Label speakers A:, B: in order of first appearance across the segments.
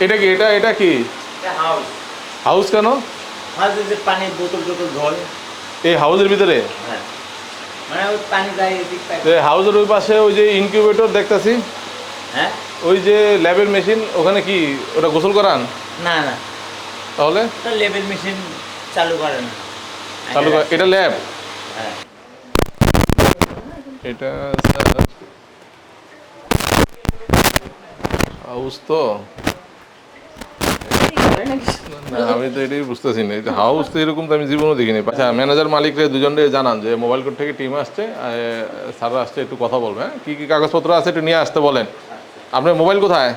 A: এটা কি এটা এটা কি?
B: হাউস
A: কেন?
B: পানির বোতল টোতল ধরে।
A: এই হাউসের ভিতরে?
B: হ্যাঁ। মানে ওই পানি
A: হাউসের পাশে ওই যে ইনকিউবেটর দেখতাছি?
B: হ্যাঁ?
A: ওই যে ল্যাবের মেশিন ওখানে কি ওটা গোসল করান?
B: না না।
A: তাহলে?
B: লেবেল মেশিন চালু করে না।
A: চালু কর- এটা ল্যাব
B: হ্যাঁ।
A: এটা হাউস তো। না আমি তো এটাই বুঝতেছি না। এটা হাউস তো এরকম তো আমি জীবনও দেখিনি। আচ্ছা ম্যানেজার মালিকরে দুজনে জানান যে মোবাইল কোড থেকে টিম আসছে স্যাররা আসছে একটু কথা বলবে হ্যাঁ? কী কী কাগজপত্র আছে একটু নিয়ে আসতে বলেন। আপনার মোবাইল কোথায়?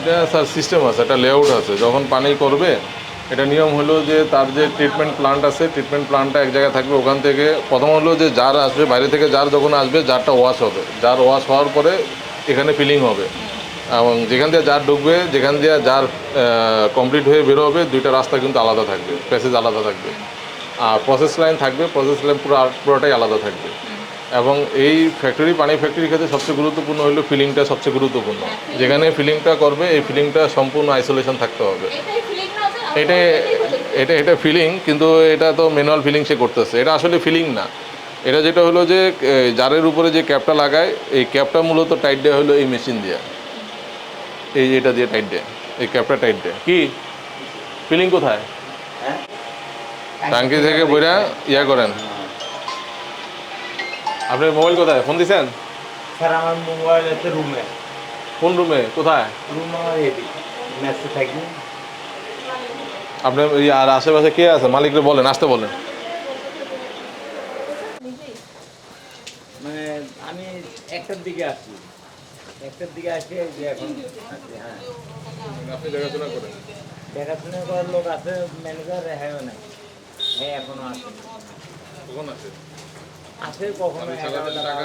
A: এটা স্যার সিস্টেম আছে একটা লেআউট আছে। যখন পানি করবে এটা নিয়ম হলো যে তার যে ট্রিটমেন্ট প্লান্ট আছে ট্রিটমেন্ট প্লান্টটা এক জায়গায় থাকবে ওখান থেকে প্রথম হলো যে জার আসবে বাইরে থেকে জার যখন আসবে জারটা ওয়াশ হবে। জার ওয়াশ হওয়ার পরে এখানে ফিলিং হবে। এবং যেখান দিয়ে যার ঢুকবে, যেখান দিয়ে যার কমপ্লিট হয়ে বেরো হবে দুইটা রাস্তা কিন্তু আলাদা থাকবে প্যাসেজ আলাদা থাকবে। আর প্রসেস লাইন থাকবে প্রসেস লাইন পুরো, পুরোটাই আলাদা থাকবে। এবং এই ফ্যাক্টরি পানি ফ্যাক্টরির ক্ষেত্রে সবচেয়ে গুরুত্বপূর্ণ হলো ফিলিংটা সবচেয়ে গুরুত্বপূর্ণ। যেখানে ফিলিংটা করবে, এই ফিলিংটা সম্পূর্ণ আইসোলেশন থাকতে হবে। এটা এটা এটা ফিলিং কিন্তু এটা তো ম্যানুয়াল ফিলিং সে করতেছে। এটা আসলে ফিলিং না। এটা যেটা হলো যে জারের উপরে যে ক্যাপটা লাগায়, এই ক্যাপটা মূলত টাইট দেওয়া হলো এই মেশিন দিয়ে। এই যে এটা দিয়ে টাইট দেয় এই ক্যাপটা টাইট দেয়। কি? ফিলিং কোথায়?
B: হ্যাঁ?
A: টাঙ্কি থেকে বইরা ইয়া করেন। আপনার মোবাইল কোথায়? ফোন দিছেন?
B: স্যার আমার মোবাইল আছে রুমে
A: কোন রুমে কোথায়?
B: রুম আমার এদিক ম্যাচে থাকি।
A: আপনার আর আশেপাশে কে আছে? মালিকরে বলেন আসতে বলেন।
B: মানে আমি একটার দিকে আসি। একটার দিকে আসি এই যে এখন। হ্যাঁ
A: আপনি দেখাশোনা করেন?
B: দেখাশোনা করার লোক আছে ম্যানেজার হ্যাঁ না হ্যাঁ এখনও আছে
A: কখন আছে
B: আছে কখনো
A: মানে সারাদিন টাকা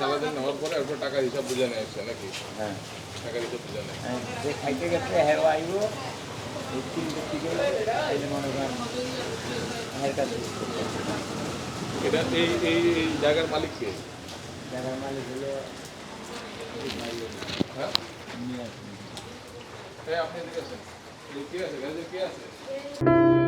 A: সারাদিন নেওয়ার পরে এরপর টাকার হিসাব বুঝে নেয় আসছে নাকি?
B: হ্যাঁ।
A: টাকার হিসাব বুঝে নেয়।
B: হ্যাঁ, যে খাইতে গেছে হ্যাঁ আইব এই
A: এটা জায়গার মালিক কে?
B: জায়গার মালিক হলো
A: হ্যাঁ? এই আপনি ঠিক আছেন ঠিক আছে? কি আছে?